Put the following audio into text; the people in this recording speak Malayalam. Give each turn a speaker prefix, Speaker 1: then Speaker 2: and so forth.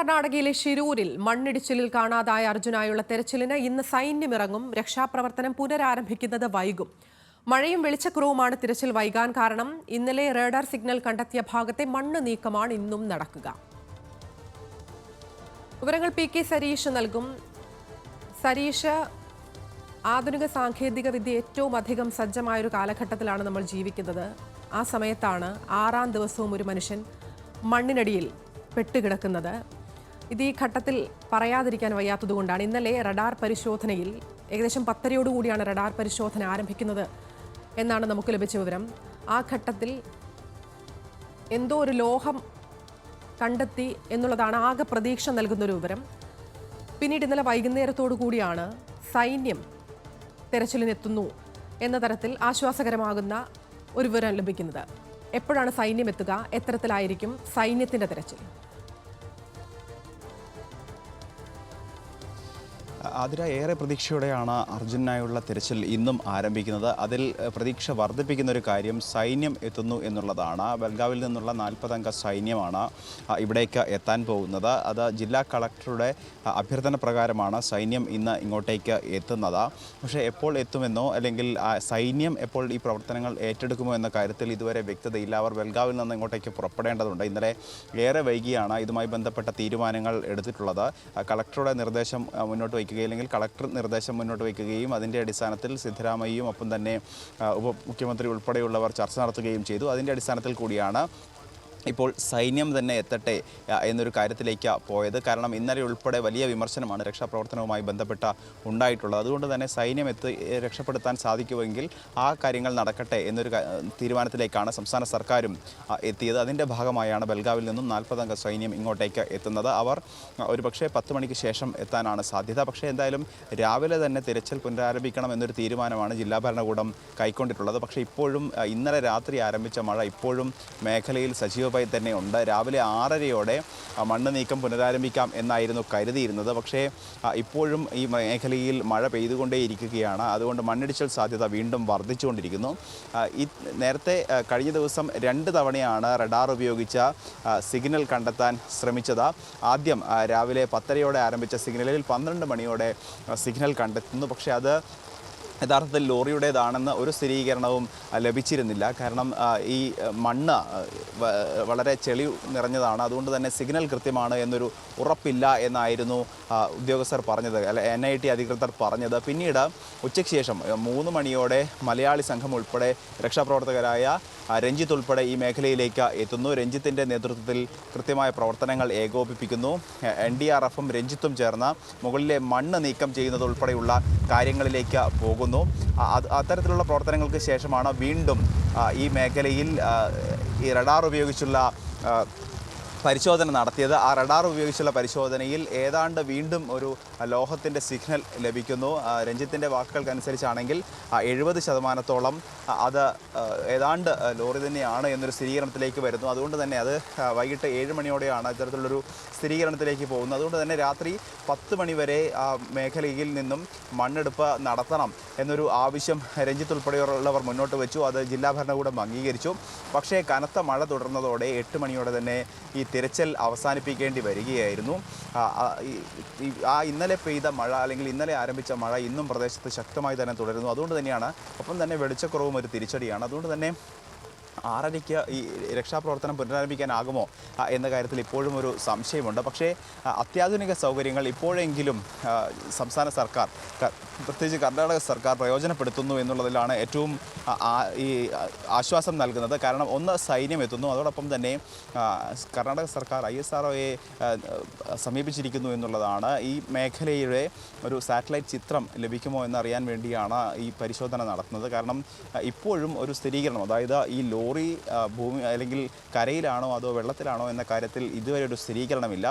Speaker 1: കർണാടകയിലെ ഷിരൂരിൽ മണ്ണിടിച്ചിലിൽ കാണാതായ അർജുനായുള്ള തെരച്ചിലിന് ഇന്ന് സൈന്യമിറങ്ങും. രക്ഷാപ്രവർത്തനം പുനരാരംഭിക്കുന്നത് വൈകും. മഴയും വെളിച്ചക്കുറവുമാണ് തിരച്ചിൽ വൈകാൻ കാരണം. ഇന്നലെ റേഡാർ സിഗ്നൽ കണ്ടെത്തിയ ഭാഗത്തെ മണ്ണ് നീക്കമാണ് ഇന്നും നടക്കുക. വിവരങ്ങൾ പി കെ സരീഷ് നൽകും. സരീഷ് ആധുനിക സാങ്കേതിക വിദ്യ ഏറ്റവും അധികം സജ്ജമായ ഒരു കാലഘട്ടത്തിലാണ് നമ്മൾ ജീവിക്കുന്നത്. ആ സമയത്താണ് ആറാം ദിവസവും ഒരു മനുഷ്യൻ മണ്ണിനടിയിൽ പെട്ടുകിടക്കുന്നത്. ഇത് ഈ ഘട്ടത്തിൽ പറയാതിരിക്കാൻ വയ്യാത്തതുകൊണ്ടാണ് ഇന്നലെ റഡാർ പരിശോധനയിൽ ഏകദേശം പത്തരയോടുകൂടിയാണ് റഡാർ പരിശോധന ആരംഭിക്കുന്നത് എന്നാണ് നമുക്ക് ലഭിച്ച വിവരം. ആ ഘട്ടത്തിൽ എന്തോ ഒരു ലോഹം കണ്ടെത്തി എന്നുള്ളതാണ് ആകെ പ്രതീക്ഷ നൽകുന്നൊരു വിവരം. പിന്നീട് ഇന്നലെ വൈകുന്നേരത്തോടു കൂടിയാണ് സൈന്യം തെരച്ചിലിനെത്തുന്നു എന്ന തരത്തിൽ ആശ്വാസകരമാകുന്ന ഒരു വിവരം ലഭിക്കുന്നത്. എപ്പോഴാണ് സൈന്യം എത്തുക? എത്തരത്തിലായിരിക്കും സൈന്യത്തിന്റെ തെരച്ചിൽ.
Speaker 2: ആതിര ഏറെ പ്രതീക്ഷയോടെയാണ് അർജുനായുള്ള തിരച്ചിൽ ഇന്നും ആരംഭിക്കുന്നത്. അതിൽ പ്രതീക്ഷ വർദ്ധിപ്പിക്കുന്ന ഒരു കാര്യം സൈന്യം എത്തുന്നു എന്നുള്ളതാണ്. ബൽഗാവിൽ നിന്നുള്ള നാൽപ്പതംഗ സൈന്യമാണ് ഇവിടേക്ക് എത്താൻ പോകുന്നത്. അത് ജില്ലാ കളക്ടറുടെ അഭ്യർത്ഥന പ്രകാരമാണ് സൈന്യം ഇന്ന് ഇങ്ങോട്ടേക്ക് എത്തുന്നത്. പക്ഷേ എപ്പോൾ എത്തുമെന്നോ അല്ലെങ്കിൽ സൈന്യം എപ്പോൾ ഈ പ്രവർത്തനങ്ങൾ ഏറ്റെടുക്കുമോ എന്ന കാര്യത്തിൽ ഇതുവരെ വ്യക്തതയില്ല. അവർ ബൽഗാവിൽ നിന്ന് ഇങ്ങോട്ടേക്ക് പുറപ്പെടേണ്ടതുണ്ട്. ഇന്നലെ ഏറെ വൈകിയാണ് ഇതുമായി ബന്ധപ്പെട്ട തീരുമാനങ്ങൾ എടുത്തിട്ടുള്ളത്. കളക്ടറുടെ നിർദ്ദേശം മുന്നോട്ട് വയ്ക്കുകയും അല്ലെങ്കിൽ കളക്ടർ നിർദ്ദേശം മുന്നോട്ട് വയ്ക്കുകയും അതിന്റെ അടിസ്ഥാനത്തിൽ സിദ്ധരാമയ്യയും ഒപ്പം തന്നെ ഉപമുഖ്യമന്ത്രി ഉൾപ്പെടെയുള്ളവർ ചർച്ച നടത്തുകയും ചെയ്തു. അതിന്റെ അടിസ്ഥാനത്തിൽ കൂടിയാണ് ഇപ്പോൾ സൈന്യം തന്നെ എത്തട്ടെ എന്നൊരു കാര്യത്തിലേക്ക് പോയത്. കാരണം ഇന്നലെ ഉൾപ്പെടെ വലിയ വിമർശനമാണ് രക്ഷാപ്രവർത്തനവുമായി ബന്ധപ്പെട്ട ഉണ്ടായിട്ടുള്ളത്. അതുകൊണ്ട് തന്നെ സൈന്യം എത്തി രക്ഷപ്പെടുത്താൻ സാധിക്കുമെങ്കിൽ ആ കാര്യങ്ങൾ നടക്കട്ടെ എന്നൊരു തീരുമാനത്തിലേക്കാണ് സംസ്ഥാന സർക്കാരും എത്തിയത്. അതിന്റെ ഭാഗമായാണ് ബൽഗാവിൽ നിന്നും നാൽപ്പതംഗ സൈന്യം ഇങ്ങോട്ടേക്ക് എത്തുന്നത്. അവർ ഒരു പക്ഷേ പത്ത് മണിക്ക് ശേഷം എത്താനാണ് സാധ്യത. പക്ഷേ എന്തായാലും രാവിലെ തന്നെ തിരച്ചിൽ പുനരാരംഭിക്കണം എന്നൊരു തീരുമാനമാണ് ജില്ലാ ഭരണകൂടം കൈക്കൊണ്ടിട്ടുള്ളത്. പക്ഷേ ഇപ്പോഴും ഇന്നലെ രാത്രി ആരംഭിച്ച മഴ ഇപ്പോഴും മേഖലയിൽ സജീവമായി തന്നെ ഉണ്ട്. രാവിലെ ആറരയോടെ മണ്ണ് നീക്കം പുനരാരംഭിക്കാം എന്നായിരുന്നു കരുതിയിരുന്നത്. പക്ഷേ ഇപ്പോഴും ഈ മേഖലയിൽ മഴ പെയ്തുകൊണ്ടേയിരിക്കുകയാണ്. അതുകൊണ്ട് മണ്ണിടിച്ചൽ സാധ്യത വീണ്ടും വർദ്ധിച്ചുകൊണ്ടിരിക്കുന്നു. ഈ നേരത്തെ കഴിഞ്ഞ ദിവസം രണ്ട് തവണയാണ് റഡാർ ഉപയോഗിച്ച സിഗ്നൽ കണ്ടെത്താൻ ശ്രമിച്ചത്. ആദ്യം രാവിലെ പത്തരയോടെ ആരംഭിച്ച സിഗ്നലിൽ പന്ത്രണ്ട് മണിയോടെ സിഗ്നൽ കണ്ടെത്തുന്നു. പക്ഷേ അത് യഥാർത്ഥത്തിൽ ലോറിയുടേതാണെന്ന് ഒരു സ്ഥിരീകരണവും ലഭിച്ചിരുന്നില്ല. കാരണം ഈ മണ്ണ് വളരെ ചെളി നിറഞ്ഞതാണ്. അതുകൊണ്ട് തന്നെ സിഗ്നൽ കൃത്യമാണ് എന്നൊരു ഉറപ്പില്ല എന്നായിരുന്നു ഉദ്യോഗസ്ഥർ പറഞ്ഞത് അല്ല എൻ ഐ ടി അധികൃതർ പറഞ്ഞത്. പിന്നീട് ഉച്ചയ്ക്ക് ശേഷം മൂന്ന് മണിയോടെ മലയാളി സംഘം ഉൾപ്പെടെ രക്ഷാപ്രവർത്തകരായ രഞ്ജിത്ത് ഉൾപ്പെടെ ഈ മേഖലയിലേക്ക് എത്തുന്നു. രഞ്ജിത്തിന്റെ നേതൃത്വത്തിൽ കൃത്യമായ പ്രവർത്തനങ്ങൾ ഏകോപിപ്പിക്കുന്നു. എൻ ഡി ആർ എഫും രഞ്ജിത്തും ചേർന്ന് മുകളിലെ മണ്ണ് നീക്കം ചെയ്യുന്നത് ഉൾപ്പെടെയുള്ള കാര്യങ്ങളിലേക്ക് പോകുന്നു. അത് അത്തരത്തിലുള്ള പ്രവർത്തനങ്ങൾക്ക് ശേഷമാണ് വീണ്ടും ഈ മേഖലയിൽ ഈ റഡാർ ഉപയോഗിച്ചുള്ള പരിശോധന നടത്തിയത്. ആ റഡാർ ഉപയോഗിച്ചുള്ള പരിശോധനയിൽ ഏതാണ്ട് വീണ്ടും ഒരു ലോഹത്തിന്റെ സിഗ്നൽ ലഭിക്കുന്നു. രഞ്ജിത്തിന്റെ വാക്കുകൾക്കനുസരിച്ചാണെങ്കിൽ എഴുപത് ശതമാനത്തോളം അത് ഏതാണ്ട് ലോറി തന്നെയാണ് എന്നൊരു സ്ഥിരീകരണത്തിലേക്ക് വരുന്നു. അതുകൊണ്ട് തന്നെ അത് വൈകിട്ട് ഏഴ് മണിയോടെയാണ് ഇത്തരത്തിലുള്ളൊരു സ്ഥിരീകരണത്തിലേക്ക് പോകുന്നത്. അതുകൊണ്ട് തന്നെ രാത്രി പത്ത് മണിവരെ ആ മേഖലയിൽ നിന്നും മണ്ണെടുപ്പ് നടത്തണം എന്നൊരു ആവശ്യം രഞ്ജിത്ത് ഉൾപ്പെടെയുള്ളവർ മുന്നോട്ട് വെച്ചു. അത് ജില്ലാ ഭരണകൂടം അംഗീകരിച്ചു. പക്ഷേ കനത്ത മഴ തുടർന്നതോടെ എട്ട് മണിയോടെ തന്നെ ഈ തിരച്ചിൽ അവസാനിപ്പിക്കേണ്ടി വരികയായിരുന്നു. ആ, ഇന്നലെ പെയ്ത മഴ അല്ലെങ്കിൽ ഇന്നലെ ആരംഭിച്ച മഴ ഇന്നും പ്രദേശത്ത് ശക്തമായി തന്നെ തുടരുന്നു. അതുകൊണ്ട് തന്നെയാണ് ഒപ്പം തന്നെ വെളിച്ചക്കുറവും ഒരു തിരിച്ചടിയാണ്. അതുകൊണ്ട് തന്നെ ആറരയ്ക്ക് ഈ രക്ഷാപ്രവർത്തനം പുനരാരംഭിക്കാനാകുമോ എന്ന കാര്യത്തിൽ ഇപ്പോഴും ഒരു സംശയമുണ്ട്. പക്ഷേ അത്യാധുനിക സൗകര്യങ്ങൾ ഇപ്പോഴെങ്കിലും സംസ്ഥാന സർക്കാർ പ്രത്യേകിച്ച് കർണാടക സർക്കാർ പ്രയോജനപ്പെടുത്തുന്നു എന്നുള്ളതിലാണ് ഏറ്റവും ഈ ആശ്വാസം നൽകുന്നത്. കാരണം ഒന്ന് സൈന്യം എത്തുന്നു. അതോടൊപ്പം തന്നെ കർണാടക സർക്കാർ ഐ എസ് ആർ ഒയെ സമീപിച്ചിരിക്കുന്നു എന്നുള്ളതാണ്. ഈ മേഖലയുടെ ഒരു സാറ്റലൈറ്റ് ചിത്രം ലഭിക്കുമോ എന്നറിയാൻ വേണ്ടിയാണ് ഈ പരിശോധന നടത്തുന്നത്. കാരണം ഇപ്പോഴും ഒരു സ്ഥിരീകരണം അതായത് ഈ ലോറി ഭൂമി അല്ലെങ്കിൽ കരയിലാണോ അതോ വെള്ളത്തിലാണോ എന്ന കാര്യത്തിൽ ഇതുവരെ ഒരു സ്ഥിരീകരണമില്ല.